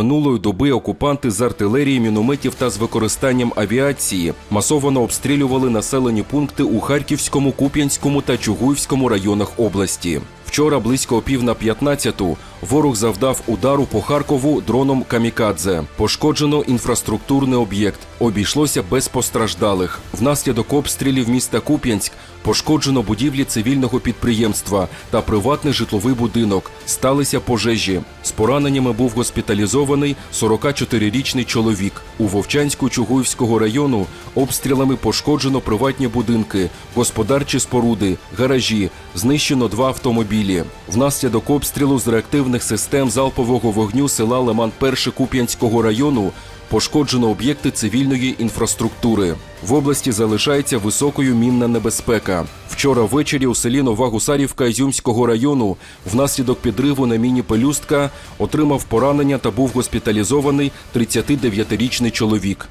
Минулої доби окупанти з артилерії, мінометів та з використанням авіації масово обстрілювали населені пункти у Харківському, Куп'янському та Чугуївському районах області. Вчора близько пів на 15-ту ворог завдав удару по Харкову дроном Камікадзе. Пошкоджено інфраструктурний об'єкт. Обійшлося без постраждалих. Внаслідок обстрілів міста Куп'янськ пошкоджено будівлі цивільного підприємства та приватний житловий будинок. Сталися пожежі. З пораненнями був госпіталізований 44-річний чоловік. У Вовчанську Чугуївського району обстрілами пошкоджено приватні будинки, господарчі споруди, гаражі, знищено два автомобілі. Внаслідок обстрілу з реактивних систем залпового вогню села Лиман Перше Куп'янського району пошкоджено об'єкти цивільної інфраструктури. В області залишається високою мінна небезпека. Вчора ввечері у селі Нова Гусарівка Ізюмського району внаслідок підриву на міні Пелюстка отримав поранення та був госпіталізований 39-річний чоловік.